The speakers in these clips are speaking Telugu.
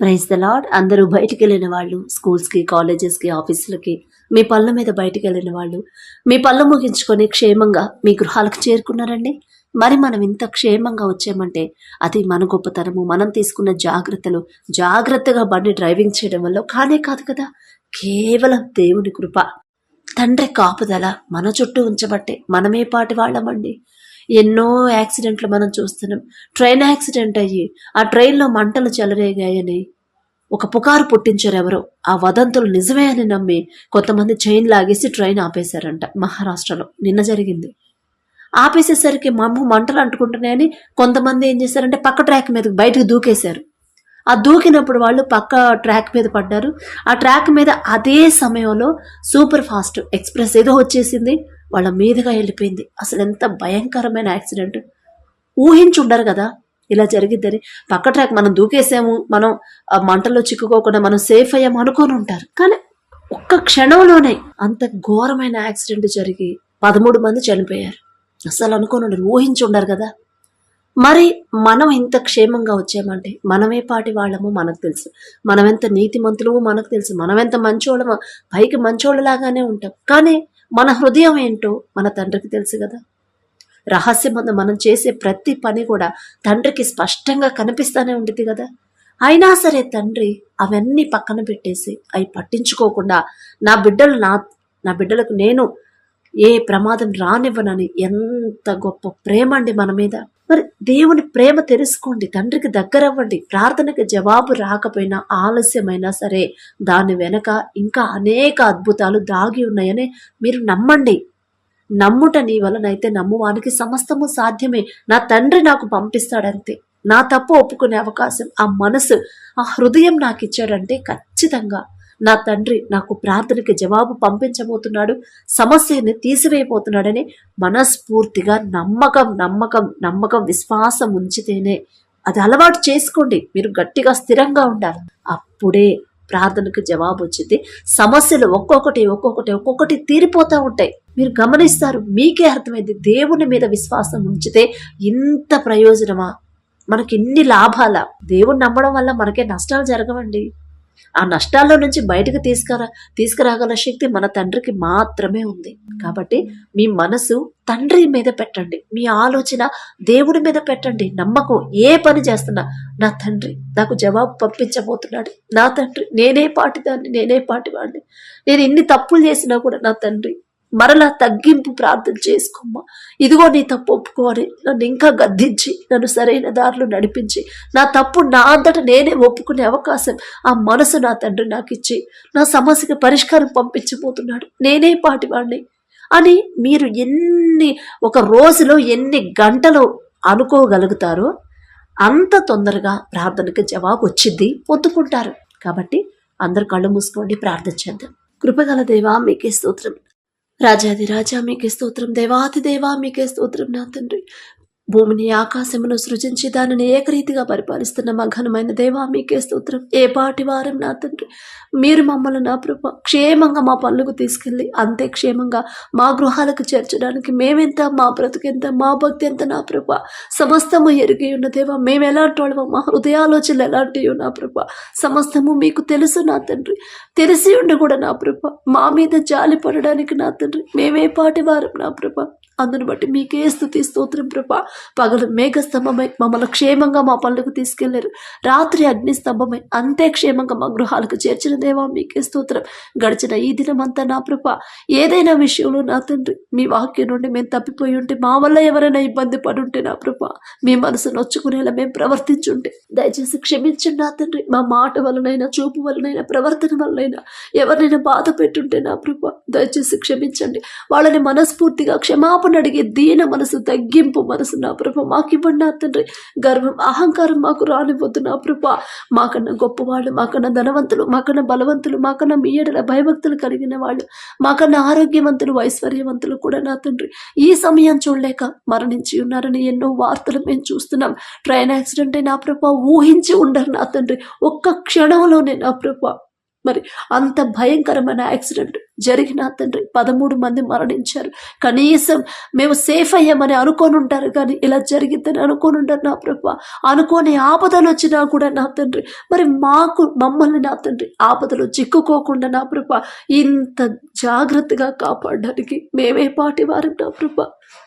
ప్రైజ్ ద లాడ్ అందరూ బయటికి వెళ్ళిన వాళ్ళు స్కూల్స్కి కాలేజెస్కి ఆఫీసులకి మీ పళ్ళ మీద బయటికి వెళ్ళిన వాళ్ళు మీ పళ్ళు ముగించుకొని క్షేమంగా మీ గృహాలకు చేరుకున్నారండి. మరి మనం ఇంత క్షేమంగా వచ్చామంటే అది మన గొప్పతనము మనం తీసుకున్న జాగ్రత్తలు జాగ్రత్తగా బండి డ్రైవింగ్ చేయడం వల్ల కానే కాదు కదా. కేవలం దేవుని కృప. తండ్రి కాపుదల మన చుట్టూ ఉంచబట్టే మనమే పాటి వాళ్ళమండి. ఎన్నో యాక్సిడెంట్లు మనం చూస్తున్నాం. ట్రైన్ యాక్సిడెంట్ అయ్యి ఆ ట్రైన్లో మంటలు చెలరేగాయని ఒక పుకారు పుట్టించారు ఎవరో. ఆ వదంతులు నిజమే అని నమ్మి కొంతమంది చైన్ లాగేసి ట్రైన్ ఆపేశారంట మహారాష్ట్రలో. నిన్న జరిగింది. ఆపేసేసరికి మమ్మ మంటలు అంటుకుంటున్నాయని కొంతమంది ఏం చేశారంటే పక్క ట్రాక్ మీద బయటకు దూకేశారు. ఆ దూకినప్పుడు వాళ్ళు పక్క ట్రాక్ మీద పడ్డారు. ఆ ట్రాక్ మీద అదే సమయంలో సూపర్ ఫాస్ట్ ఎక్స్ప్రెస్ ఏదో వచ్చేసింది. వాళ్ళ మీదుగా వెళ్ళిపోయింది. అసలు ఎంత భయంకరమైన యాక్సిడెంట్. ఊహించుండరు కదా ఇలా జరిగిద్దని. పక్క ట్రాక్ మనం దూకేసాము మనం ఆ మంటల్లో చిక్కుకోకుండా మనం సేఫ్ అయ్యాము అనుకొని ఉంటారు. కానీ ఒక్క క్షణంలోనే అంత ఘోరమైన యాక్సిడెంట్ జరిగి పదమూడు మంది చనిపోయారు. అసలు అనుకోని ఉండరు ఊహించి ఉండరు కదా. మరి మనం ఇంత క్షేమంగా వచ్చామంటే మనమే పాటి వాళ్ళము మనకు తెలుసు. మనం ఎంత నీతిమంతులమో మనకు తెలుసు. మనం ఎంత మంచోళ్ళమో? పైకి మంచోళ్ళలాగానే ఉంటాం. కానీ మన హృదయం ఏంటో మన తండ్రికి తెలుసు కదా. రహస్యమందు మనం చేసే ప్రతి పని కూడా తండ్రికి స్పష్టంగా కనిపిస్తూనే ఉంటుంది కదా. అయినా సరే తండ్రి అవన్నీ పక్కన పెట్టేసి అవి పట్టించుకోకుండా నా బిడ్డలు నా నా బిడ్డలకు నేను ఏ ప్రమాదం రానివ్వనని ఎంత గొప్ప ప్రేమ అండి మన మీద. మరి దేవుని ప్రేమ తెలుసుకోండి తండ్రికి దగ్గర అవ్వండి ప్రార్థనకి జవాబు రాకపోయినా ఆలస్యమైనా సరే దాని వెనక ఇంకా అనేక అద్భుతాలు దాగి ఉన్నాయని మీరు నమ్మండి. నమ్ముట నీ వలనైతే నమ్మువానికి సమస్తము సాధ్యమే. నా తండ్రి నాకు పంపిస్తాడంతే. నా తప్పు ఒప్పుకునే అవకాశం ఆ మనసు ఆ హృదయం నాకు ఇచ్చాడంటే ఖచ్చితంగా నా తండ్రి నాకు ప్రార్థనకి జవాబు పంపించబోతున్నాడు సమస్యని తీసివేయబోతున్నాడని మనస్ఫూర్తిగా నమ్మకం నమ్మకం నమ్మకం విశ్వాసం ఉంచితేనే అది అలవాటు చేసుకోండి. మీరు గట్టిగా స్థిరంగా ఉండాలి. అప్పుడే ప్రార్థనకు జవాబు వచ్చింది. సమస్యలు ఒక్కొక్కటి ఒక్కొక్కటి ఒక్కొక్కటి తీరిపోతూ ఉంటాయి. మీరు గమనిస్తారు మీకే అర్థమైంది. దేవుని మీద విశ్వాసం ఉంచితే ఇంత ప్రయోజనమా? మనకి ఇన్ని లాభాల? దేవుని నమ్మడం వల్ల మనకే నష్టాలు జరగవండి. ఆ నష్టాల్లో నుంచి బయటకు తీసుకురా తీసుకురాగల శక్తి మన తండ్రికి మాత్రమే ఉంది. కాబట్టి మీ మనసు తండ్రి మీద పెట్టండి. మీ ఆలోచన దేవుడి మీద పెట్టండి. నమ్మకం ఏ పని చేస్తున్నా నా తండ్రి నాకు జవాబు పంపించబోతున్నాడు. నా తండ్రి నేనే పాటిదాన్ని నేనే పాటివాడిని. నేను ఇన్ని తప్పులు చేసినా కూడా నా తండ్రి మరలా తగ్గింపు ప్రార్థన చేసుకోమ్మా. ఇదిగో నీ తప్పు ఒప్పుకోని నన్ను ఇంకా గద్దించి నన్ను సరైన దారిలో నడిపించి. నా తప్పు నా అంతట నేనే ఒప్పుకునే అవకాశం ఆ మనసు నా తండ్రి నాకు ఇచ్చి నా సమస్యకి పరిష్కారం పంపించబోతున్నాడు. నేనే పాటివాడిని అని మీరు ఎన్ని ఒక రోజులో ఎన్ని గంటలు అనుకోగలుగుతారో అంత తొందరగా ప్రార్థనకి జవాబు వచ్చింది పొందుకుంటారు. కాబట్టి అందరు కళ్ళు మూసుకోండి ప్రార్థన చేద్దాం. కృపగల దేవా మీకే స్తోత్రం. రాజాది రాజా మీకే స్తోత్రం. దేవాతి దేవా మీకే స్తోత్రం నా తండ్రి. భూమిని ఆకాశమును సృజించి దానిని ఏకరీతిగా పరిపాలిస్తున్న మా ఘనమైన దేవా మీకే స్తోత్రం. ఏ పాటి వారం నా తండ్రి మీరు మమ్మల్ని నా ప్రభ క్షేమంగా మా పనులకు తీసుకెళ్ళి అంతే క్షేమంగా మా గృహాలకు చేర్చడానికి మేమెంత మా బ్రతుకెంత మా భక్తి ఎంత నా ప్రభ. సమస్తము ఎరిగి ఉన్న దేవా మేము ఎలాంటి వాళ్ళము మా హృదయాలోచనలు ఎలాంటివో నా ప్రభ. సమస్తము మీకు తెలుసు నా తండ్రి. తెలిసి ఉండి కూడా నా ప్రభ మా మీద జాలి పడడానికి నా తండ్రి. మేమే పాటి వారం నా ప్రభ. అందును బట్టి మీకే స్థుతి స్తోత్రం ప్రభ. పగలు మేఘస్తంభమై మమ్మల్ని క్షేమంగా మా పనులకు తీసుకెళ్ళారు. రాత్రి అగ్ని స్తంభమై అంతే క్షేమంగా మా గృహాలకు చేర్చిన దేవా మీకే స్తోత్రం. గడిచిన ఈ దినమంతా నా ప్రభ ఏదైనా విషయంలో నా తండ్రి మీ వాక్యం నుండి మేము తప్పిపోయి ఉంటే మా వల్ల ఎవరైనా ఇబ్బంది పడుంటే నా ప్రభ మీ మనసు నొచ్చుకునేలా మేము ప్రవర్తించుంటే. దయచేసి క్షమించండి నా తండ్రి మా మాట వలనైనా చూపు వలనైనా ప్రవర్తన వలనైనా ఎవరినైనా బాధ పెట్టుంటే నా ప్రభ దయచేసి క్షమించండి. వాళ్ళని మనస్ఫూర్తిగా క్షమాపణ అడిగే దీన మనసు తగ్గింపు మనసు నా ప్రభ మాకు ఇవ్వండి నా తండ్రి. గర్వం అహంకారం మాకు రానివ్వద్దు నా ప్రభ. మాకన్నా గొప్పవాళ్ళు మాకన్నా ధనవంతులు మాకన్నా బలవంతులు మాకన్నా మీ ఎడల భయభక్తులు కలిగిన వాళ్ళు మాకన్నా ఆరోగ్యవంతులు ఐశ్వర్యవంతులు కూడా నా తండ్రి. ఈ సమయం చూడలేక మరణించి ఉన్నారని ఎన్నో వార్తలు మేము చూస్తున్నాం. ట్రైన్ యాక్సిడెంట్ నా ప్రభ ఊహించి ఉండరు నా తండ్రి. ఒక్క క్షణంలోనే నా ప్రభ. మరి అంత భయంకరమైన యాక్సిడెంట్. జరిగిన తండ్రి పదమూడు మంది మరణించారు. కనీసం మేము సేఫ్ అయ్యామని అనుకొని ఉంటారు కానీ ఇలా జరిగిద్దని అనుకోని ఉంటారు నా ప్రభ. అనుకోని ఆపదలు వచ్చినా కూడా నా తండ్రి మరి మాకు మమ్మల్ని నా తండ్రి ఆపదలు చిక్కుకోకుండా నా ప్రభ ఇంత జాగ్రత్తగా కాపాడడానికి మేమే పాటి వారం నా ప్రభ.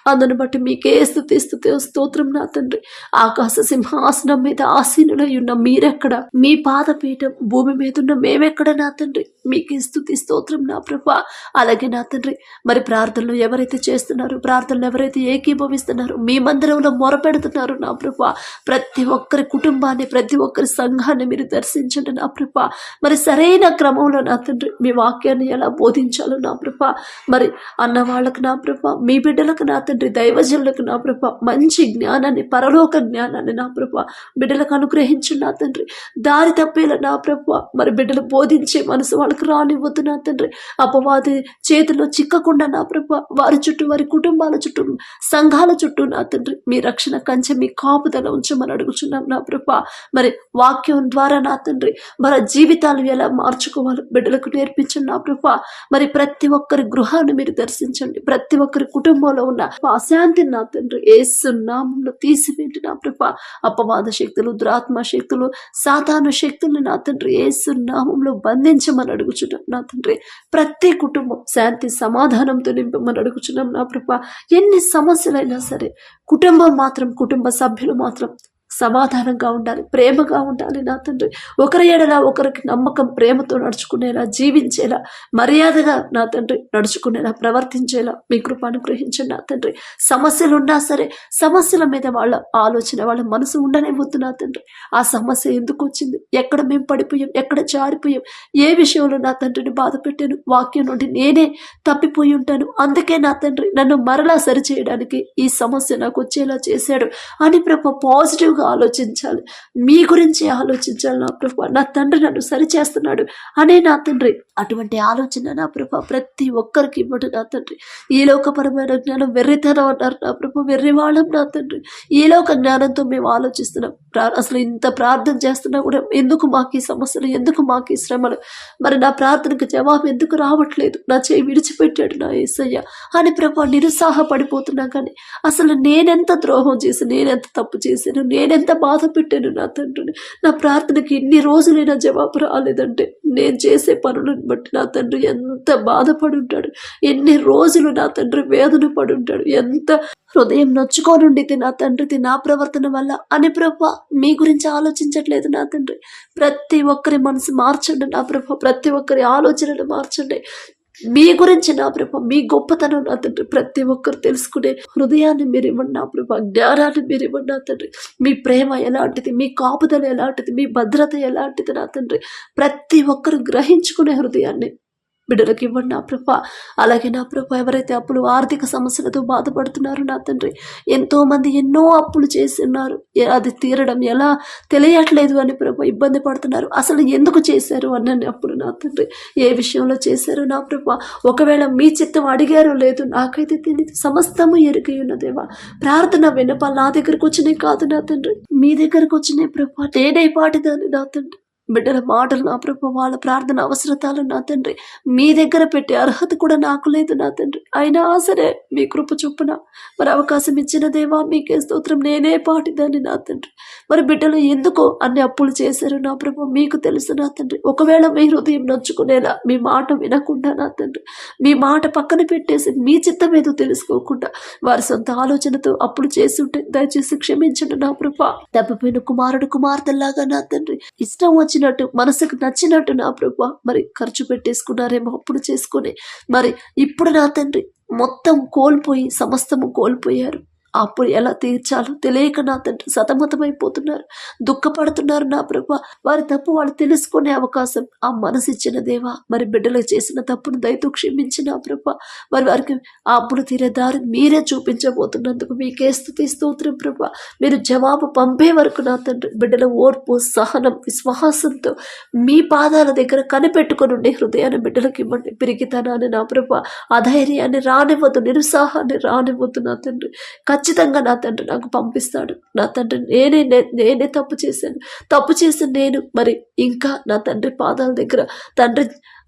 అందును బట్టి మీకే స్థుతి స్థుతి స్తోత్రం నా తండ్రి. ఆకాశ సింహాసనం మీద ఆసీనులై ఉన్న మీరెక్కడ? మీ పాదపీఠం భూమి మీద ఉన్న మేమెక్కడ నా తండ్రి? మీకే స్థుతి స్తోత్రం నా ప్రభా. అలాగే నా తండ్రి మరి ప్రార్థనలు ఎవరైతే చేస్తున్నారో ప్రార్థనలు ఎవరైతే ఏకీభవిస్తున్నారో మీ మందిరంలో మొరపెడుతున్నారు నా ప్రభా. ప్రతి ఒక్కరి కుటుంబాన్ని ప్రతి ఒక్కరి సంఘాన్ని మీరు దర్శించండి నా ప్రభా. మరి సరైన క్రమంలో నా తండ్రి మీ వాక్యాన్ని ఎలా బోధించాలో నా ప్రభా. మరి అన్న వాళ్ళకు నా ప్రభ మీ బిడ్డలకు నా తండ్రి తండ్రి దైవజనులకు నా ప్రభ మంచి జ్ఞానాన్ని పరలోక జ్ఞానాన్ని నా ప్రభ బిడ్డలకు అనుగ్రహించు నా తండ్రి. దారి తప్పేలా నా ప్రభ మరి బిడ్డలు బోధించే మనసు వాళ్ళకి రానివ్వద్దు నా తండ్రి. అపవాది చేతిలో చిక్కకుండా నా ప్రభ వారి చుట్టూ వారి కుటుంబాల చుట్టూ సంఘాల చుట్టూ నా తండ్రి మీ రక్షణ కంచె మీ కాపుదల ఉంచమని అడుగుచున్నాం నా ప్రభ. మరి వాక్యం ద్వారా నా తండ్రి మన జీవితాలు ఎలా మార్చుకోవాలో బిడ్డలకు నేర్పించండి నా ప్రభ. మరి ప్రతి ఒక్కరి గృహాన్ని మీరు దర్శించండి. ప్రతి ఒక్కరి కుటుంబంలో ఉన్న అశాంతిని నా తండ్రి ఏసు నామంలో తీసివేంటి నా ప్రభా. అపవాద శక్తులు దురాత్మ శక్తులు సాధారణ శక్తుల్ని నా తండ్రి ఏసు నామంలో బంధించమని అడుగుచున్నాం నా తండ్రి. ప్రతి కుటుంబం శాంతి సమాధానంతో నింపమని అడుగుచున్నాం నా ప్రభా. ఎన్ని సమస్యలైనా సరే కుటుంబం మాత్రం కుటుంబ సభ్యులు మాత్రం సమాధానంగా ఉండాలి ప్రేమగా ఉండాలి నా తండ్రి. ఒకరి ఏడలా ఒకరికి నమ్మకం ప్రేమతో నడుచుకునేలా జీవించేలా మర్యాదగా నా తండ్రి నడుచుకునేలా ప్రవర్తించేలా మీ కృప అనుగ్రహించండి నా తండ్రి. సమస్యలు ఉన్నా సరే సమస్యల మీద వాళ్ళ ఆలోచన వాళ్ళ మనసు ఉండనివ్వద్దు నా తండ్రి. ఆ సమస్య ఎందుకు వచ్చింది? ఎక్కడ మేము పడిపోయాం? ఎక్కడ జారిపోయాం? ఏ విషయంలో నా తండ్రిని బాధ పెట్టాను? వాక్యం నుండి నేనే తప్పిపోయి ఉంటాను. అందుకే నా తండ్రి నన్ను మరలా సరిచేయడానికి ఈ సమస్య నాకు వచ్చేలా చేశాడు అని ప్రభు పాజిటివ్గా ఆలోచించాలి. మీ గురించి ఆలోచించాలి నా ప్రభు. నా తండ్రి నన్ను సరి చేస్తున్నాడు అనే నా తండ్రి. అటువంటి ఆలోచన నా ప్రభు. ప్రతి ఒక్కరికి ఇవ్వడు నా తండ్రి. ఈ లోకపరమైన జ్ఞానం వెర్రితనం అన్నారు నా ప్రభు. వెర్రివాళ్ళం నా తండ్రి. ఈ లోక జ్ఞానంతో మేము ఆలోచిస్తున్నాం. అసలు ఇంత ప్రార్థన చేస్తున్నా కూడా ఎందుకు మాకు ఈ సమస్యలు? ఎందుకు మాకు ఈ శ్రమలు? మరి నా ప్రార్థనకు జవాబు ఎందుకు రావట్లేదు? నా చేయి విడిచిపెట్టాడు నా ఏసయ్య అని ప్రభా నిరుత్సాహపడిపోతున్నా కానీ అసలు నేనెంత ద్రోహం చేసి నేనెంత తప్పు చేశాను? ఎంత బాధ పెట్టాను నా తండ్రిని? నా ప్రార్థనకి ఇన్ని రోజులైనా జవాబు రాలేదంటే నేను చేసే పనులను బట్టి నా తండ్రి ఎంత బాధపడి ఉంటాడు? ఎన్ని రోజులు నా తండ్రి వేదన పడి ఉంటాడు? ఎంత హృదయం నొచ్చుకోనుండితే నా తండ్రిది నా ప్రవర్తన వల్ల? అని ప్రభ మీ గురించి ఆలోచించట్లేదు నా తండ్రి. ప్రతి ఒక్కరి మనసు మార్చండి నా ప్రభ ప్రతి ఒక్కరి ఆలోచనలు మార్చండి. మీ గురించి నా ప్రభ మీ గొప్పతనం నా తండ్రి. ప్రతి ఒక్కరు తెలుసుకునే హృదయాన్ని మీరు ఇవ్వండి నా ప్రభ జ్ఞానాన్ని మీరు ఇవ్వండి నా తండ్రి. మీ ప్రేమ ఎలాంటిది మీ కాపుదల ఎలాంటిది మీ భద్రత ఎలాంటిది నా తండ్రి. ప్రతి ఒక్కరు గ్రహించుకునే హృదయాన్ని బిడ్డలకు ఇవ్వండి నా ప్రభ. అలాగే నా ప్రభ ఎవరైతే అప్పులు ఆర్థిక సమస్యలతో బాధపడుతున్నారో నా తండ్రి ఎంతో మంది ఎన్నో అప్పులు చేసి ఉన్నారు అది తీరడం ఎలా తెలియట్లేదు అని ప్రభ ఇబ్బంది పడుతున్నారు. అసలు ఎందుకు చేశారు అన్నని అప్పుడు నా తండ్రి? ఏ విషయంలో చేశారు నా ప్రభ? ఒకవేళ మీ చిత్తం అడిగారో లేదు నాకైతే తెలియదు సమస్తము ఎరిగి ఉన్నదేవా ప్రార్థన వినపాలు నా దగ్గరకు వచ్చినాయి కాదు నా తండ్రి. మీ దగ్గరకు వచ్చినాయి ప్రభా నేనే పాటిదాన్ని నా తండ్రి. బిడ్డల మాటలు నా ప్రభు వాళ్ళ ప్రార్థన అవసరతాలు నా తండ్రి. మీ దగ్గర పెట్టే అర్హత కూడా నాకు లేదు నా తండ్రి. అయినా సరే మీ కృప చొప్పున మరి అవకాశం ఇచ్చిన దేవా మీకే స్తోత్రం. నేనే పాటిదాన్ని నా తండ్రి. మరి బిడ్డలు ఎందుకో అన్ని అప్పులు చేశారు నా ప్రభు మీకు తెలుసు నా తండ్రి. ఒకవేళ మీ హృదయం నొచ్చుకునేలా మీ మాట వినకుండా నా తండ్రి. మీ మాట పక్కన పెట్టేసి మీ చిత్తం ఏదో తెలుసుకోకుండా వారి సొంత ఆలోచనతో అప్పులు చేసి ఉంటే దయచేసి క్షమించండి నా ప్రభా. తప్పిపోయిన కుమారుడు కుమార్తెలాగా నా తండ్రి. ఇష్టం వచ్చి నచ్చినట్టు మనసుకు నచ్చినట్టు నా ప్రభా మరి ఖర్చు పెట్టేసుకున్నారేమో అప్పుడు చేసుకుని మరి ఇప్పుడు నా తండ్రి మొత్తం కోల్పోయి సమస్తము కోల్పోయారు. అప్పుడు ఎలా తీర్చాలో తెలియక నా తండ్రి సతమతమైపోతున్నారు. దుఃఖపడుతున్నారు నా ప్రభా. వారి తప్పు వాళ్ళు తెలుసుకునే అవకాశం ఆ మనసు ఇచ్చిన దేవా. మరి బిడ్డలకు చేసిన తప్పును దయతో క్షమించిన ప్రభా. మరి వారికి ఆ అప్పులు తీరే దారి మీరే చూపించబోతున్నందుకు మీకే స్థుతి స్తోత్రం ప్రభా. మీరు జవాబు పంపే వరకు నా తండ్రి బిడ్డల ఓర్పు సహనం విశ్వాసంతో మీ పాదాల దగ్గర కనిపెట్టుకొని ఉండే హృదయాన్ని బిడ్డలకు ఇవ్వండి. పిరిగితనాన్ని నా ప్రభా. అధైర్యాన్ని రానివ్వద్దు నిరుత్సాహాన్ని రానివ్వద్దు నా తండ్రి. ఖచ్చితంగా నా తండ్రి నాకు పంపిస్తాడు. నా తండ్రి నేనే నేనే తప్పు చేశాను. తప్పు చేసిన నేను మరి ఇంకా నా తండ్రి పాదాల దగ్గర తండ్రి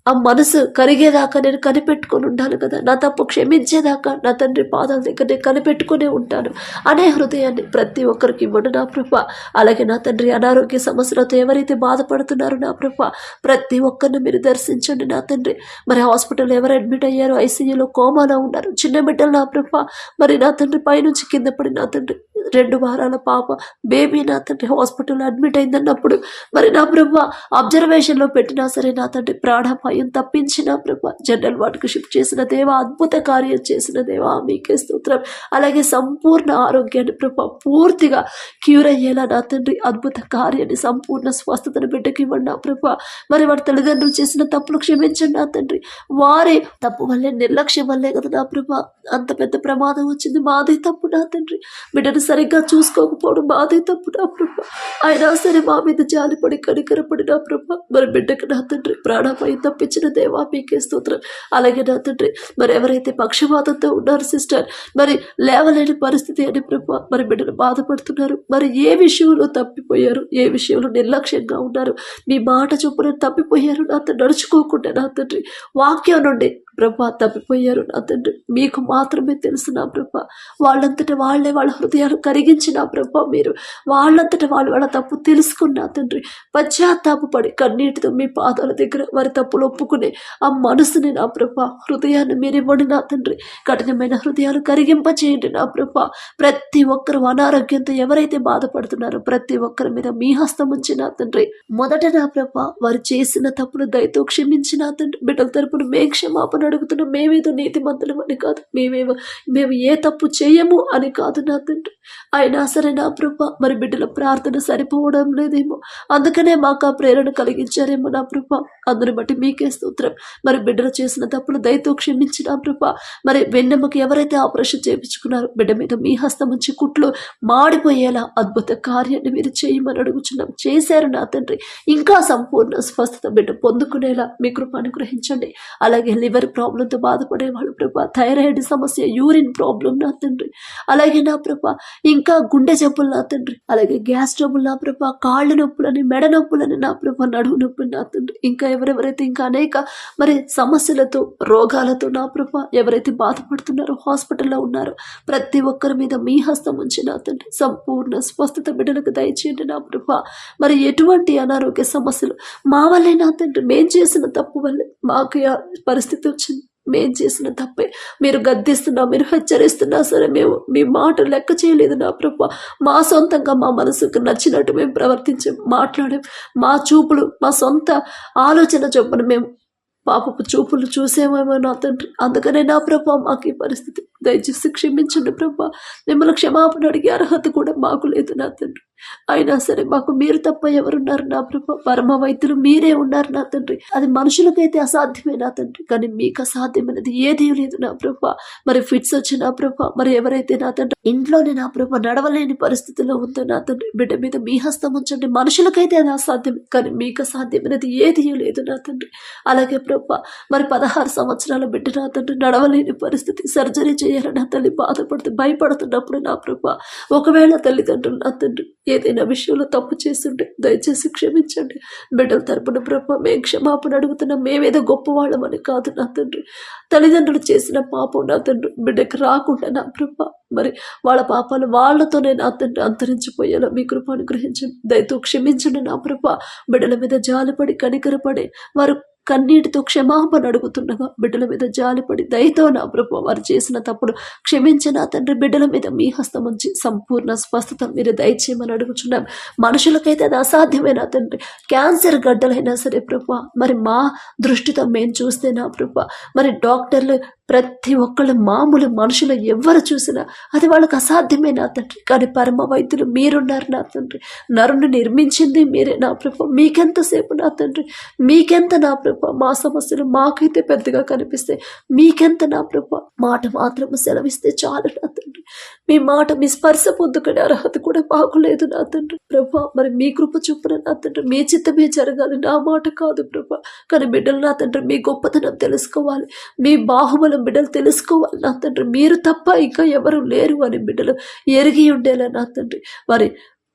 ఆ మనసు కరిగేదాకా నేను కనిపెట్టుకొని ఉండాలి కదా. నా తప్పు క్షమించేదాకా నా తండ్రి పాదాల దగ్గర నేను కనిపెట్టుకునే ఉంటాను. అనే హృదయాన్ని ప్రతి ఒక్కరికి ఇవ్వడు నా ప్రభ. అలాగే నా తండ్రి అనారోగ్య సమస్యలతో ఎవరైతే బాధపడుతున్నారో నా ప్రభ ప్రతి ఒక్కరిని మీరు దర్శించండి నా తండ్రి. మరి హాస్పిటల్ ఎవరు అడ్మిట్ అయ్యారో ఐసీయూలో కోమాలో ఉన్నారు. చిన్న బిడ్డలు నా ప్రభ. మరి నా తండ్రి పైనుంచి కింద పడి నా తండ్రి రెండు వారాల పాప బేబీ నా తండ్రి హాస్పిటల్లో అడ్మిట్ అయిందన్నప్పుడు మరి నా బ్రహ్మ అబ్జర్వేషన్లో పెట్టినా సరే నా తండ్రి ప్రాణాపాయం తప్పించిన బ్రహ్మ. జనరల్ వార్డుకు షిఫ్ట్ చేసిన దేవా అద్భుత కార్యం చేసిన దేవా. మీకే స్తోత్రం. అలాగే సంపూర్ణ ఆరోగ్యాన్ని బ్రహ్మ పూర్తిగా క్యూర్ అయ్యేలా నా తండ్రి అద్భుత కార్యాన్ని సంపూర్ణ స్వస్థతను బిడ్డకి ఇవ్వండి నా బ్రహ్మ. మరి వారి తల్లిదండ్రులు చేసిన తప్పులు క్షమించండి నా తండ్రి. వారే తప్పు వల్లే నిర్లక్ష్యం వల్లే కదా నా బ్రహ్మ. అంత పెద్ద ప్రమాదం వచ్చింది మాదే తప్పు నా తండ్రి. బిడ్డను సరిగ్గా చూసుకోకపోవడం మాదే తప్పు నా ప్రభ. అయినా సరే మా మీద జాలిపడి కనికరపడి నా ప్రభ. మరి బిడ్డకు నా తండ్రి ప్రాణమై తప్పించిన దేవా మీకే స్తోత్రం. అలాగే నా తండ్రి మరి ఎవరైతే పక్షపాతంతో ఉన్నారు సిస్టర్ మరి లేవలేని పరిస్థితి అని ప్రభ మరి బిడ్డలు బాధపడుతున్నారు. మరి ఏ విషయంలో తప్పిపోయారు? ఏ విషయంలో నిర్లక్ష్యంగా ఉన్నారు? మీ మాట చొప్పున తప్పిపోయారు. నా తండ్రి నడుచుకోకుండా నా తండ్రి వాక్యం నుండి ప్రభా తప్పిపోయారు నా తండ్రి. మీకు మాత్రమే తెలుసు నా ప్రభ. వాళ్ళంతట వాళ్ళే వాళ్ళ హృదయాలు కరిగించిన ప్రభ మీరు. వాళ్ళంతట వాళ్ళు వాళ్ళ తప్పు తెలుసుకున్న తండ్రి. పశ్చాత్తాపడి కన్నీటితో మీ పాదాల దగ్గర వారి తప్పులు ఒప్పుకునే ఆ మనసుని నా ప్రభ హృదయాన్ని మీరు ఇవ్వండి నా తండ్రి. కఠినమైన హృదయాలు కరిగింపచేయండి నా ప్రభ. ప్రతి ఒక్కరు అనారోగ్యంతో ఎవరైతే బాధపడుతున్నారో ప్రతి ఒక్కరి మీద మీ హస్తం ఉంచి నా తండ్రి. మొదట నా ప్రభ వారు చేసిన తప్పును దయతో క్షమించిన తండ్రి. బిడ్డల తరపున మే క్షమాపణ అడుగుతున్నాం మేమేదో నీతిమంతులం అని కాదు. మేమేమో మేము ఏ తప్పు చేయము అని కాదు నా తండ్రి. అయినా సరే నా ప్రభ మరి బిడ్డల ప్రార్థన సరిపోవడం లేదేమో. అందుకనే మాకు ఆ ప్రేరణ కలిగించారేమో నా ప్రభ. అందుని బట్టి మీకే స్తోత్రం. మరి బిడ్డలు చేసిన తప్పులు దయతో క్షమించి నా ప్రభ. మరి వెన్నెమ్మకి ఎవరైతే ఆపరేషన్ చేయించుకున్నారో బిడ్డ మీద మీ హస్తం ఉంచి కుట్లు మాడిపోయేలా అద్భుత కార్యాన్ని మీరు చేయమని అడుగుచున్నాం. చేశారు నా తండ్రి. ఇంకా సంపూర్ణ స్వస్థత బిడ్డ పొందుకునేలా మీ కృప అనుగ్రహించండి. అలాగే లివర్ ప్రాబ్లంతో బాధపడేవాళ్ళు ప్రభా. థైరాయిడ్ సమస్య యూరిన్ ప్రాబ్లం నా తండ్రి. అలాగే నా ప్రభా ఇంకా గుండె జబ్బులు నా తండ్రి. అలాగే గ్యాస్ ట్రబుల్ నా ప్రభా కాళ్ళ నొప్పులని మెడ నొప్పులని నా ప్రభా నడువు నొప్పులు నా తండ్రి. ఇంకా ఎవరెవరైతే ఇంకా అనేక మరి సమస్యలతో రోగాలతో నా ప్రభా ఎవరైతే బాధపడుతున్నారో హాస్పిటల్లో ఉన్నారో ప్రతి ఒక్కరి మీద మీ హస్తం ఉంచి నా తండ్రి. సంపూర్ణ స్వస్థత బిడ్డలకు దయచేయండి నా ప్రభా. మరి ఎటువంటి అనారోగ్య సమస్యలు మా వల్లే నా తండ్రి. మేం చేసిన తప్పు వల్లే మాకు ఈ పరిస్థితి వచ్చింది మేం చేసిన తప్పే. మీరు గద్దిస్తున్నా మీరు హెచ్చరిస్తున్నా సరే మేము మీ మాట లెక్క చేయలేదు నా ప్రభు. మా సొంతంగా మా మనసుకు నచ్చినట్టు మేము ప్రవర్తించాం మాట్లాడాం మా చూపులు మా సొంత ఆలోచన చొప్పున మేము పాపపు చూపులు చూసేమేమో నా తండ్రి. అందుకనే నా ప్రభు మాకు ఈ పరిస్థితి దయచేసి క్షమించండి ప్రభా. మిమ్మల్ని క్షమాపణ అడిగే అర్హత కూడా మాకు లేదు నా తండ్రి. అయినా సరే మాకు మీరు తప్ప ఎవరున్నారు నా ప్రభ? పరమ వైద్యులు మీరే ఉన్నారు నా తండ్రి. అది మనుషులకైతే అసాధ్యమే నా తండ్రి. కానీ మీకు అసాధ్యమైనది ఏదీ లేదు నా ప్రభ. మరి ఫిట్స్ వచ్చి నా ప్రభ. మరి ఎవరైతే నా తండ్రి ఇంట్లోనే నా ప్రభ నడవలేని పరిస్థితిలో ఉందో నా తండ్రి. బిడ్డ మీద మీ హస్తం ఉంచండి. మనుషులకైతే అది అసాధ్యం కానీ మీకు అసాధ్యమైనది ఏదీ లేదు నా తండ్రి. అలాగే ప్రభ మరి పదహారు సంవత్సరాల బిడ్డ నా తండ్రి నడవలేని పరిస్థితి సర్జరీ చేయాలని నా తల్లి బాధపడుతూ భయపడుతున్నప్పుడు నా ప్రభ ఒకవేళ తల్లిదండ్రులు నా తండ్రి ఏదైనా విషయంలో తప్పు చేస్తుంటే దయచేసి క్షమించండి. బిడ్డల తరపున ప్రభ మేము క్షమాపణ అడుగుతున్నాం. మేమేదో గొప్పవాళ్ళమని కాదు నా తండ్రి. తల్లిదండ్రులు చేసిన పాపం నా తండ్రి బిడ్డకి రాకుండా నా ప్రభ మరి వాళ్ళ పాపాలు వాళ్ళతోనే నా తండ్రి అంతరించిపోయేలా మీ కృప అనుగ్రహించండి. దయతో క్షమించండి నా ప్రభ. బిడ్డల మీద జాలిపడి కనికరపడి వారు కన్నీటితో క్షమాపణ అడుగుతుండగా బిడ్డల మీద జాలిపడి దయతో నా ప్రభు వారు చేసిన తప్పుడు క్షమించిన తండ్రి బిడ్డల మీద మీ హస్తం ఉంచి సంపూర్ణ స్వస్థత మీరు దయచేయమని అడుగుచున్నాం. మనుషులకైతే అది అసాధ్యమైన తండ్రి. క్యాన్సర్ గడ్డలైనా సరే ప్రభా మరి మా దృష్టితో మేము చూస్తే నా ప్రభు మరి డాక్టర్లు ప్రతి ఒక్కళ్ళు మామూలు మనుషులు ఎవరు చూసినా అది వాళ్ళకి అసాధ్యమే నా తండ్రి. కానీ పరమ వైద్యులు మీరున్నారు నా తండ్రి. నరుని నిర్మించింది మీరే నా ప్రభ. మీకెంతసేపు నా తండ్రి? మీకెంత నా ప్రభ? మా సమస్యలు మాకైతే పెద్దగా కనిపిస్తాయి మీకెంత నా ప్రభ? మాట మాత్రం సెలవిస్తే చాలు నా తండ్రి. మీ మాట మీ స్పర్శ పొందుకునే అర్హత కూడా మాకు లేదు నా తండ్రి. ప్రభా మరి మీ కృప చూపున నా తండ్రి మీ చిత్తమే జరగాలి. నా మాట కాదు ప్రభా. కానీ బిడ్డలు నా తండ్రి మీ గొప్పతనం తెలుసుకోవాలి. మీ బాహుబలం బిడ్డలు తెలుసుకోవాలి నా తండ్రి. మీరు తప్ప ఇంకా ఎవరు లేరు అని బిడ్డలు ఎరిగి ఉండేలా నా తండ్రి. మరి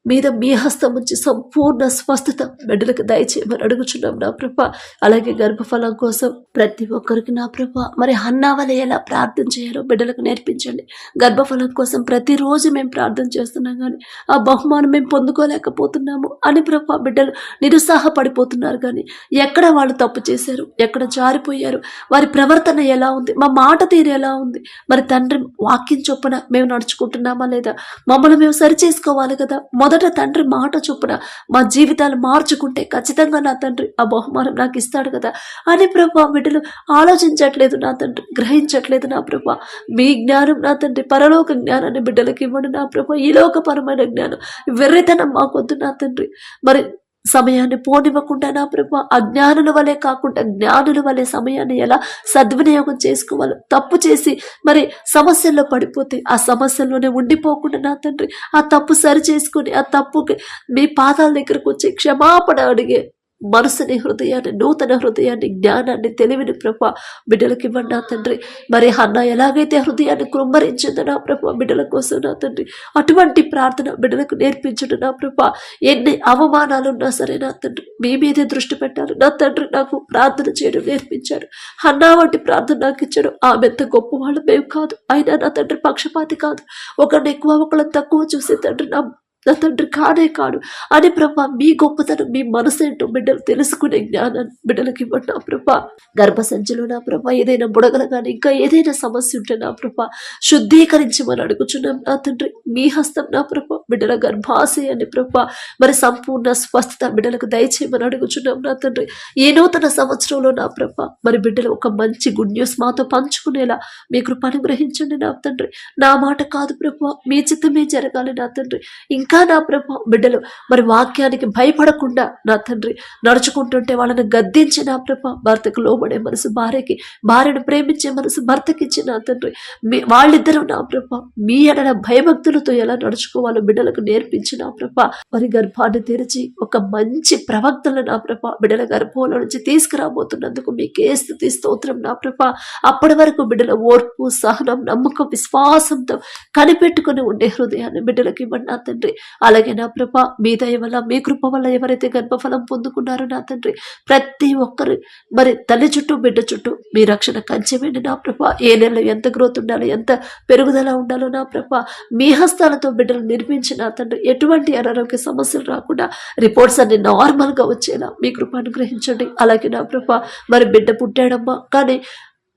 మీద మీ హస్తం ఉంచి సంపూర్ణ స్వస్థత బిడ్డలకు దయచేయమని అడుగుచున్నాం నా ప్రభ. అలాగే గర్భఫలం కోసం ప్రతి ఒక్కరికి నా ప్రభ. మరి అన్నా వల్ల ఎలా ప్రార్థన చేయాలో బిడ్డలకు నేర్పించండి. గర్భఫలం కోసం ప్రతిరోజు మేము ప్రార్థన చేస్తున్నాం కానీ ఆ బహుమానం మేము పొందుకోలేకపోతున్నాము అని ప్రభ బిడ్డలు నిరుత్సాహపడిపోతున్నారు కానీ ఎక్కడ వాళ్ళు తప్పు చేశారు? ఎక్కడ జారిపోయారు? వారి ప్రవర్తన ఎలా ఉంది? మా మాట తీరు ఎలా ఉంది? మరి తండ్రి వాక్యం చొప్పున మేము నడుచుకుంటున్నామా లేదా? మమ్మల్ని మేము సరి చేసుకోవాలి కదా? మొదట తండ్రి మాట చొప్పున మా జీవితాలు మార్చుకుంటే ఖచ్చితంగా నా తండ్రి ఆ బహుమానం నాకు ఇస్తాడు కదా అని ప్రభా బిడ్డలు ఆలోచించట్లేదు నా తండ్రి గ్రహించట్లేదు నా ప్రభా. మీ జ్ఞానం నా తండ్రి పరలోక జ్ఞానాన్ని బిడ్డలకి ఇవ్వండి నా ప్రభా. ఈ లోకపరమైన జ్ఞానం వెర్రితనం మాకొద్దు నా తండ్రి. మరి సమయాన్ని పోనివ్వకుండా నా ప్రభు అజ్ఞానుల వలె కాకుండా జ్ఞానుల వలె సమయాన్ని ఎలా సద్వినియోగం చేసుకోవాలో తప్పు చేసి మరి సమస్యల్లో పడిపోతే ఆ సమస్యల్లోనే ఉండిపోకుండా నా తండ్రి ఆ తప్పు సరి చేసుకుని ఆ తప్పుకి మీ పాదాల దగ్గరకు వచ్చి క్షమాపణ అడిగే మనసుని హృదయాన్ని నూతన హృదయాన్ని జ్ఞానాన్ని తెలివిని ప్రభ బిడ్డలకి ఇవ్వండి నా తండ్రి. మరి అన్న ఎలాగైతే హృదయాన్ని కృమ్మరించిందో నా ప్రభ బిడ్డల కోసం నా తండ్రి. అటువంటి ప్రార్థన బిడ్డలకు నేర్పించడు నా ప్రభ. ఎన్ని అవమానాలు ఉన్నా సరే నా తండ్రి మీ మీదే దృష్టి పెట్టారు. నా తండ్రి నాకు ప్రార్థన చేయడం నేర్పించాడు. అన్నా వంటి ప్రార్థన నాకు ఇచ్చాడు. ఆమె ఎంత గొప్ప వాళ్ళు మేము కాదు. అయినా నా తండ్రి పక్షపాతి కాదు. ఒకరిని ఎక్కువ ఒకళ్ళని తక్కువ చూసే తండ్రి నా నా తండ్రి కానే కాడు. అని ప్రభా మీ గొప్పతనం మీ మనసు ఏంటో బిడ్డలు తెలుసుకునే జ్ఞానాన్ని బిడ్డలకి ఇవ్వండి నా ప్రభా. గర్భసంచిలో నా ప్రభా ఏదైనా బుడగలు కానీ ఇంకా ఏదైనా సమస్య ఉంటే నా ప్రభా శుద్ధీకరించమని అడుగుచున్నాం నా తండ్రి. మీ హస్తం నా ప్రభా బిడ్డల గర్భాశయాన్ని ప్రభా మరి సంపూర్ణ స్వస్థత బిడ్డలకు దయచేయమని అడుగుచున్నాం నా తండ్రి. ఏ నూతన సంవత్సరంలో నా ప్రభా మరి బిడ్డలు ఒక మంచి గుడ్ న్యూస్ మాతో పంచుకునేలా మీ కృప అనుగ్రహించండి నా తండ్రి. నా మాట కాదు ప్రభా మీ చిత్తమే జరగాలి నా తండ్రి. ఇంకా నా ప్రభు? బిడ్డలు మరి వాక్యానికి భయపడకుండా నా తండ్రి నడుచుకుంటుంటే వాళ్ళని గద్దించి నా ప్రభ. భర్తకు లోబడే మనసు భార్యకి భార్యను ప్రేమించే మనసు భర్తకి ఇచ్చి నా తండ్రి. మీ వాళ్ళిద్దరూ నా ప్రభ. మీ ఎడల భయభక్తులతో ఎలా నడుచుకోవాలో బిడ్డలకు నేర్పించి నా ప్రభ. మరి గర్భాన్ని తెరిచి ఒక మంచి ప్రవక్తలు నా ప్రభ. బిడ్డల గర్భంలో నుంచి తీసుకురాబోతున్నందుకు మీకే స్థుతి స్తోత్రం నా ప్రభ. అప్పటి వరకు బిడ్డల ఓర్పు సహనం నమ్మకం విశ్వాసంతో కనిపెట్టుకుని ఉండే హృదయాన్ని బిడ్డలకి ఇవ్వండి నా తండ్రి. అలాగే నా ప్రభ మీ దయ వల్ల మీ కృప వల్ల ఎవరైతే గర్భఫలం పొందుకున్నారో నా తండ్రి ప్రతి ఒక్కరు మరి తల్లి చుట్టూ బిడ్డ చుట్టూ మీ రక్షణ కంచెవేండి నా ప్రభ ఏ నెలలో ఎంత గ్రోత్ ఉండాలో ఎంత పెరుగుదల ఉండాలో నా ప్రభ మీ హస్తాలతో బిడ్డలు నిర్మించి నా తండ్రి ఎటువంటి అనారోగ్య సమస్యలు రాకుండా రిపోర్ట్స్ అన్ని నార్మల్గా వచ్చేలా మీ కృప అనుగ్రహించండి. అలాగే నా ప్రభ మరి బిడ్డ పుట్టాడమ్మా కానీ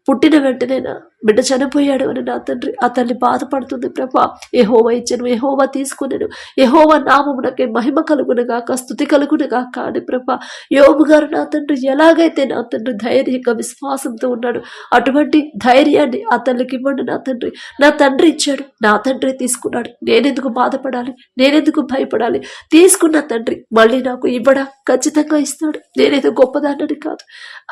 పుట్టిన వెంటనే నా బిడ్డ చనిపోయాడు అని నా తండ్రి ఆ తల్లి బాధపడుతుంది ప్రభా. ఎహోవ ఇచ్చను ఎహోవ తీసుకునేను. ఎహోవ నామమునకే మహిమ కలుగునగాక స్థుతి కలుగునగా గాక అని ప్రభా. యోబు గారు నా తండ్రి ఎలాగైతే నా తండ్రి ధైర్యంగా విశ్వాసంతో ఉన్నాడు అటువంటి ధైర్యాన్ని ఆ తల్లికి ఇవ్వండి నా తండ్రి. నా తండ్రి ఇచ్చాడు నా తండ్రి తీసుకున్నాడు. నేనెందుకు బాధపడాలి? నేనెందుకు భయపడాలి? తీసుకున్న తండ్రి మళ్ళీ నాకు ఇవ్వడా? ఖచ్చితంగా ఇస్తాడు. నేనేదో గొప్పదాన్నని కాదు.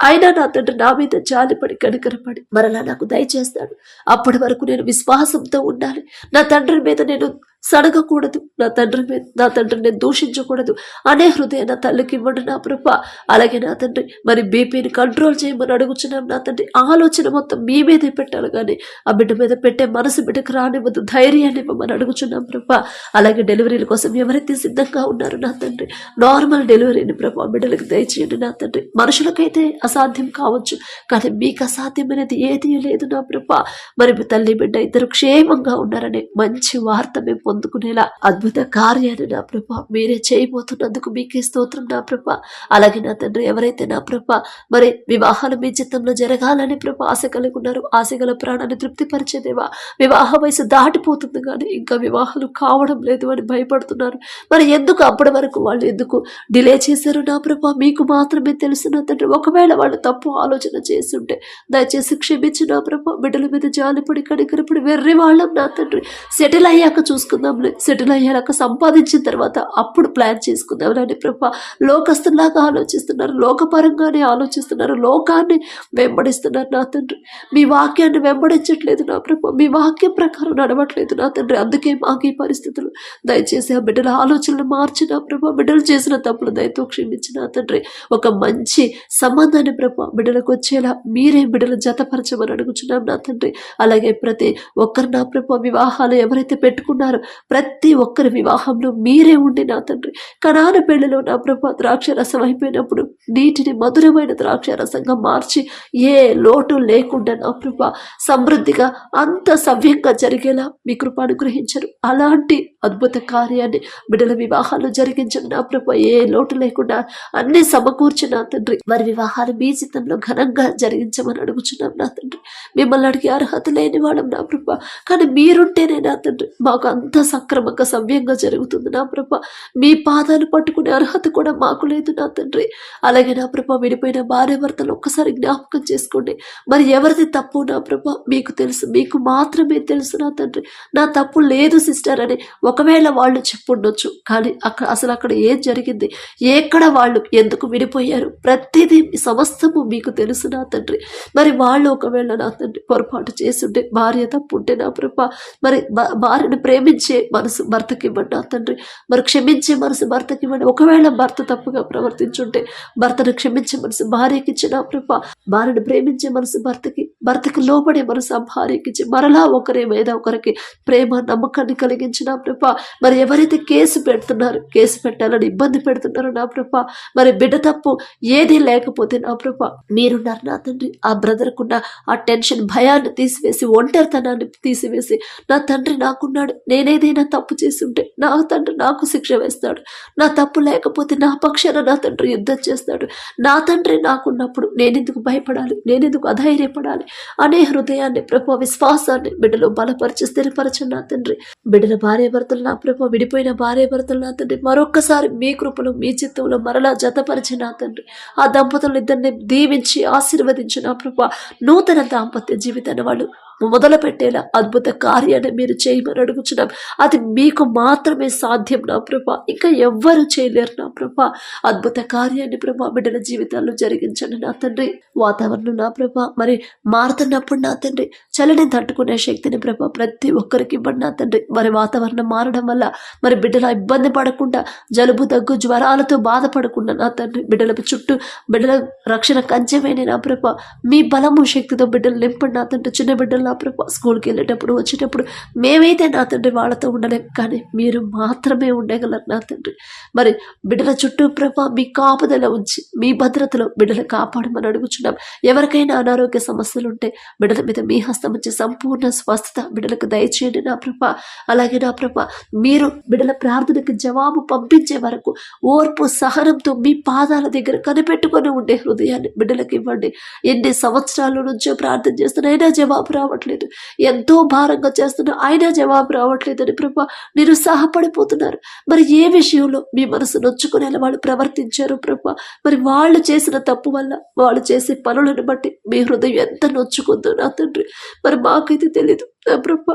అయినా నా తండ్రి నా మీద జాలిపడి కనికరపడి మరలా నాకు దయచేసి చేస్తాడు. అప్పటి వరకు నేను విశ్వాసంతో ఉండాలి. నా తండ్రి మీద నేను సడగకూడదు. నా తండ్రి మీద నా తండ్రిని నేను దూషించకూడదు. అనే హృదయ నా తల్లికి ఇవ్వండి నా ప్రభ. అలాగే నా తండ్రి మరి బీపీని కంట్రోల్ చేయమని అడుగుచున్నాం నా తండ్రి. ఆలోచన మొత్తం మీ మీదే పెట్టాలి కానీ ఆ బిడ్డ మీద పెట్టే మనసు బిడ్డకు రానివ్వద్దు. ధైర్యాన్ని ఇవ్వమని అడుగుచున్నాం ప్రభ. అలాగే డెలివరీల కోసం ఎవరైతే సిద్ధంగా ఉన్నారు నా తండ్రి నార్మల్ డెలివరీని ప్రభా బిడ్డలకు దయచేయండి నా తండ్రి. మనుషులకైతే అసాధ్యం కావచ్చు కానీ మీకు అసాధ్యమైనది ఏదీ లేదు నా ప్రభా మరి మీ తల్లి బిడ్డ ఇద్దరు క్షేమంగా ఉన్నారనే మంచి వార్త మేము పొందుకునేలా అద్భుత కార్యాన్ని నా ప్రభ మీరే చేయబోతున్నందుకు మీకే స్తోత్రం నా ప్రభా అలాగే నా తండ్రి ఎవరైతే నా ప్రభ మరి వివాహాలు మీ చిత్తంలో జరగాలని ప్రభా ఆశ కలిగి ఉన్నారు ఆశ గల ప్రాణాన్ని తృప్తిపరిచేదేవా వివాహ వయసు దాటిపోతుంది కానీ ఇంకా వివాహాలు కావడం లేదు అని భయపడుతున్నారు. మరి ఎందుకు అప్పటి వరకు వాళ్ళు ఎందుకు డిలే చేశారు నా ప్రభా మీకు మాత్రమే తెలుసు నా తండ్రి. ఒకవేళ వాళ్ళు తప్పు ఆలోచన చేస్తుంటే దయచేసి క్షమించు నా ప్రభా బిడ్డల మీద జాలిపడి కనికరపడి వెర్రి వాళ్ళం నా తండ్రి. సెటిల్ అయ్యాక చూసుకుందాంలే. సెటిల్ అయ్యాక సంపాదించిన తర్వాత అప్పుడు ప్లాన్ చేసుకుందాం అని ప్రభా. లోకస్తులాగా ఆలోచిస్తున్నారు. లోకపరంగానే ఆలోచిస్తున్నారు. లోకాన్ని వెంబడిస్తున్నారు నా తండ్రి. మీ వాక్యాన్ని వెంబడించట్లేదు నా ప్రభా. మీ వాక్యం ప్రకారం నడవట్లేదు నా తండ్రి. అందుకే మాకు ఈ పరిస్థితులు దయచేసి ఆ బిడ్డల ఆలోచనలు మార్చి నా ప్రభా. బిడ్డలు చేసిన తప్పులు దయతో క్షమించిన తండ్రి. ఒక మంచి సంబంధాన్ని ప్రభా బిడ్డలకు వచ్చేలా మీరే బిడ్డలు జతపరచమని అడుగుచున్నాం. నా తండ్రి. అలాగే ప్రతి ఒక్కరు నా ప్రభు వివాహాలు ఎవరైతే పెట్టుకున్నారో ప్రతి ఒక్కరి వివాహంలో మీరే ఉండి నా తండ్రి. కణాన పెళ్ళిలో నా ప్రభు ద్రాక్ష రసం అయిపోయినప్పుడు నీటిని మధురమైన ద్రాక్ష రసంగా మార్చి ఏ లోటు లేకుండా నా ప్రభు సమృద్ధిగా అంత సవ్యంగా జరిగేలా మీ కృప అనుగ్రహించరు. అలాంటి అద్భుత కార్యాన్ని బిడ్డల వివాహాలు జరిగించిన నా ప్రభా ఏ లోటు లేకుండా అన్ని సమకూర్చిన తండ్రి. వారి వివాహాలు మీ జీతంలో ఘనంగా జరిగించమని అడుగుచున్నాం నా తండ్రి. మిమ్మల్ని అడిగి అర్హత లేని వాళ్ళం నా ప్రభా. కానీ మీరుంటేనే నా తండ్రి. మాకు అంత సక్రమంగా సవ్యంగా జరుగుతుంది నా ప్రభా. మీ పాదాలు పట్టుకునే అర్హత కూడా మాకు లేదు నా తండ్రి. అలాగే నా ప్రభ విడిపోయిన భార్య భర్తలు ఒక్కసారి జ్ఞాపకం చేసుకోండి. మరి ఎవరిది తప్పు నా ప్రభా? మీకు తెలుసు మీకు మాత్రమే తెలుసు నా తండ్రి. నా తప్పు లేదు సిస్టర్ అని ఒకవేళ వాళ్ళు చెప్పుండొచ్చు కానీ అక్కడ అసలు అక్కడ ఏం జరిగింది ఎక్కడ వాళ్ళు ఎందుకు విడిపోయారు ప్రతిదీ సమస్తము మీకు తెలుసు నా తండ్రి. మరి వాళ్ళు ఒకవేళ నా తండ్రి పొరపాటు చేసుంటే భార్య తప్పు ఉంటే నా ప్రభ మరి భార్యను ప్రేమించే మనసు భర్తకి ఇవ్వండి నా తండ్రి. మరి క్షమించే మనసు భర్తకి ఇవ్వండి. ఒకవేళ భర్త తప్పుగా ప్రవర్తించుంటే భర్తను క్షమించే మనసు భార్యకి ఇచ్చిన ప్రభ భార్యను ప్రేమించే మనసు భర్తకి భర్తకి లోబడే మనసు ఆ భార్యకి ఇచ్చి మరలా ఒకరి మీద ఒకరికి ప్రేమ నమ్మకాన్ని కలిగించిన ప్రభ మరి ఎవరైతే కేసు పెడుతున్నారు కేసు పెట్టాలని ఇబ్బంది పెడుతున్నారో నా ప్రభ మరి బిడ్డ తప్పు ఏది లేకపోతే నా ప్రభ మీరున్నారు నా తండ్రి. ఆ బ్రదర్కున్న ఆ టెన్షన్ భయాన్ని తీసివేసి ఒంటరితనాన్ని తీసివేసి నా తండ్రి నాకున్నాడు. నేనేదైనా తప్పు చేసి ఉంటే నా తండ్రి నాకు శిక్ష వేస్తాడు. నా తప్పు లేకపోతే నా పక్షాన నా తండ్రి యుద్ధం చేస్తాడు. నా తండ్రి నాకున్నప్పుడు నేనెందుకు భయపడాలి? నేనెందుకు అధైర్యపడాలి? అనే హృదయాన్ని ప్రభు విశ్వాసాన్ని బిడ్డలో బలపరిచి స్థిరపరచు నా తండ్రి. బిడ్డల భార్య భర్తలు నా ప్రభు విడిపోయిన భార్య భర్తలు నా తండ్రి. మరొక్కసారి మీ కృపలో మీ చిత్తంలో మరలా జతపరిచి నా తండ్రి. ఆ దంపతులు ఇద్దరిని దీవించి ఆశీర్వదించి నా ప్రభు. నూతన దాంపత్య జీవితాన్ని వాళ్ళు మొదలు పెట్టేలా అద్భుత కార్యాన్ని మీరు చేయమని అడుగుచున్నాం. అది మీకు మాత్రమే సాధ్యం నా ప్రభా. ఇంకా ఎవ్వరు చేయలేరు నా ప్రభా. అద్భుత కార్యాన్ని ప్రభా బిడ్డల జీవితాల్లో జరిగించండి నా తండ్రి. వాతావరణం నా ప్రభా. మరి మారుతున్నప్పుడు నా తండ్రి. చలిని తట్టుకునే శక్తిని ప్రభా ప్రతి ఒక్కరికి ఇవ్వండి నా తండ్రి. మరి వాతావరణం మారడం వల్ల మరి బిడ్డల ఇబ్బంది పడకుండా జలుబు దగ్గు జ్వరాలతో బాధపడకుండా నా తండ్రి బిడ్డల చుట్టూ బిడ్డల రక్షణ కంచెమైన నా ప్రభా. మీ బలము శక్తితో బిడ్డలు నింపండి నా తండ్రి. చిన్న బిడ్డలు నా ప్రభా? స్కూల్కి వెళ్ళేటప్పుడు వచ్చేటప్పుడు మేమైతే నా తండ్రి వాళ్ళతో ఉండలేం. కానీ మీరు మాత్రమే ఉండగలరు నా తండ్రి. మరి బిడ్డల చుట్టూ ప్రభా మీ కాపుదల ఉంచి మీ భద్రతలో బిడ్డలు కాపాడమని అడుగుచున్నాం. ఎవరికైనా అనారోగ్య సమస్యలు ఉంటే బిడ్డల మీద మీ హస్తం వచ్చి సంపూర్ణ స్వస్థత బిడ్డలకు దయచేయండి నా ప్రభ. అలాగే నా ప్రభ మీరు బిడ్డల ప్రార్థనకి జవాబు పంపించే వరకు ఓర్పు సహనంతో మీ పాదాల దగ్గర కనిపెట్టుకొని ఉండే హృదయాన్ని బిడ్డలకు ఇవ్వండి. ఎన్ని సంవత్సరాల నుంచో ప్రార్థన చేస్తున్నాయినా జవాబు రావడం రావట్లేదు. ఎంతో భారంగా చేస్తున్నా అయినా జవాబు రావట్లేదని ప్రభా నిరుత్సాహపడిపోతున్నారు మరి ఏ విషయంలో మీ మనసు నొచ్చుకునేలా వాళ్ళు ప్రవర్తించారు ప్రభా? మరి వాళ్ళు చేసిన తప్పు వల్ల వాళ్ళు చేసే పనులను బట్టి మీ హృదయం ఎంత నొచ్చుకుందో నా తండ్రి. మరి మాకైతే తెలీదు. నా ప్రభ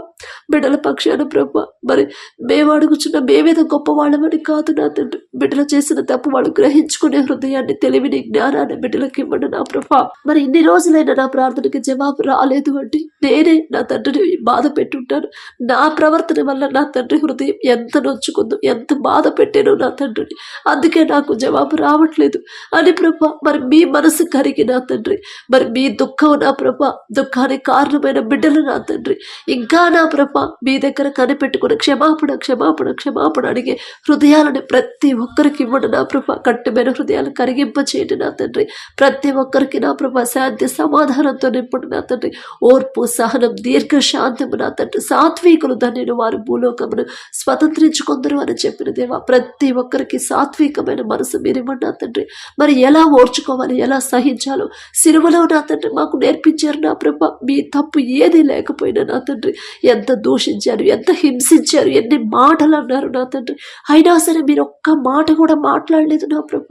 బిడ్డల పక్షాన ప్రభ మరి మేము అడుగుచున్న మేమేదో గొప్ప వాళ్ళమని కాదు నా తండ్రి. బిడ్డలు చేసిన తప్పు వాళ్ళు గ్రహించుకునే హృదయాన్ని తెలివిని జ్ఞానాన్ని బిడ్డలకి ఇవ్వండి నా ప్రభ. మరి ఇన్ని రోజులైనా నా ప్రార్థనకి జవాబు రాలేదు అంటే నేనే నా తండ్రిని బాధ పెట్టుంటాను. నా ప్రవర్తన వల్ల నా తండ్రి హృదయం ఎంత నొచ్చుకుందో ఎంత బాధ పెట్టానో నా తండ్రిని. అందుకే నాకు జవాబు రావట్లేదు. అని ప్రభ మరి మీ మనసు కరిగి నా తండ్రి. మరి మీ దుఃఖం నా ప్రభ దుఃఖానికి కారణమైన బిడ్డలు నా తండ్రి. ఇంకా నా ప్రభ మీ దగ్గర కనిపెట్టుకుని క్షమాపణ క్షమాపణ క్షమాపణ అడిగే హృదయాలని ప్రతి ఒక్కరికి ఇవ్వండి నా ప్రభ. కట్టుమైన హృదయాలు కరిగింప చేయండి నా తండ్రి. ప్రతి ఒక్కరికి నా ప్రభ శాంతి సమాధానంతో నింపండి నా తండ్రి. ఓర్పు సహనం దీర్ఘశాంతము నా తండ్రి సాత్వికులు ధన్యులు వారు భూలోకమును స్వతంత్రించుకుందరు అని చెప్పిన దేవా ప్రతి ఒక్కరికి సాత్వికమైన మనసు మీరు నా తండ్రి. మరి ఎలా ఓర్చుకోవాలి ఎలా సహించాలో సిరువలో నా తండ్రి మాకు నేర్పించారు నా ప్రభ. మీ తప్పు ఏది లేకపోయినా నా తండ్రి ఎంత దూషించారు ఎంత హింసించారు ఎన్ని మాటలు అన్నారు నా తండ్రి. అయినా సరే మీరు ఒక్క మాట కూడా మాట్లాడలేదు నా ప్రభ.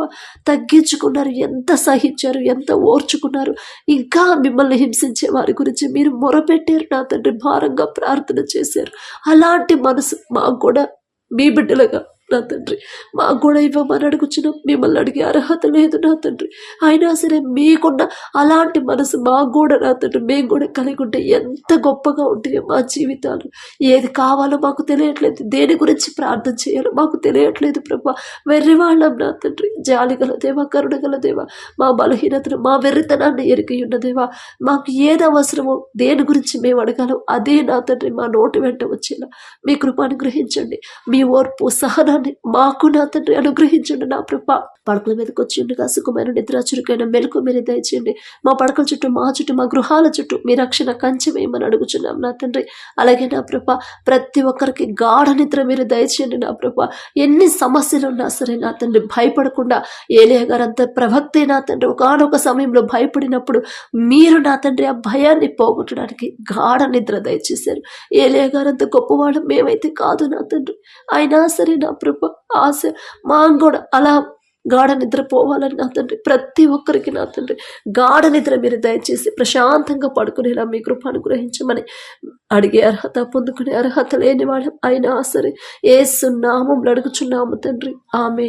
తగ్గించుకున్నారు ఎంత సహించారు ఎంత ఓర్చుకున్నారు. ఇంకా మిమ్మల్ని హింసించే వారి గురించి మీరు మొర మొరపెట్టారు. నా తండ్రి భారంగా ప్రార్థన చేశారు. అలాంటి మనసు మాకు కూడా మీ బిడ్డలుగా నా తండ్రి మాకు కూడా ఇవ్వమని అడుగుచున్నాం. మిమ్మల్ని అడిగే అర్హత లేదు నా తండ్రి. అయినా సరే మీకున్న అలాంటి మనసు మాకు కూడా నా తండ్రి. మేము కూడా కలిగి ఉంటే ఎంత గొప్పగా ఉంటాయో మా జీవితాలు. ఏది కావాలో మాకు తెలియట్లేదు. దేని గురించి ప్రార్థన చేయాలో మాకు తెలియట్లేదు ప్రభా. వెర్రి వాళ్ళం నా తండ్రి. జాలి గల దేవా కరుణ గల దేవా మా బలహీనతను మా వెర్రితనాన్ని ఎరిగి ఉన్నదేవా మాకు ఏది అవసరమో దేని గురించి మేము అడగాలో అదే నా తండ్రి మా నోటి వెంట వచ్చేలా. మీ కృపాను గ్రహించండి మీ ఓర్పు సహనాన్ని మాకు నా తండ్రి అనుగ్రహించండి నా ప్రభ. పడకల మీదకి వచ్చిండగా సుఖమైన నిద్ర చురుకైన మెలకు మీరు దయచేయండి. మా పడకల చుట్టూ మా చుట్టూ మా గృహాల చుట్టూ మీ రక్షణ కంచె వేయమని అడుగుచున్నాం నా తండ్రి. అలాగే నా ప్రభ ప్రతి ఒక్కరికి గాఢ నిద్ర మీరు దయచేయండి నా ప్రభ. ఎన్ని సమస్యలు ఉన్నా సరే నా తండ్రి భయపడకుండా ఏలియా గారు అంత ప్రవక్తే నా తండ్రి. ఒకనొక సమయంలో భయపడినప్పుడు మీరు నా తండ్రి ఆ భయాన్ని పోగొట్టడానికి గాఢ నిద్ర దయచేశారు. ఏలియా గారు అంత గొప్పవాడు మేమైతే కాదు నా తండ్రి. అయినా సరే నా ప్రభ ఆశ మాకు కూడా అలా గాఢ నిద్ర పోవాలని నా తండ్రి ప్రతి ఒక్కరికి నా తండ్రి. గాఢ నిద్ర మీరు దయచేసి ప్రశాంతంగా పడుకునేలా మీ కృప అనుగ్రహించమని అడిగే అర్హత పొందుకునే అర్హత లేని వాళ్ళం అయినా సరే ఏ సున్నామం అడుగుచున్నాము తండ్రి. ఆమె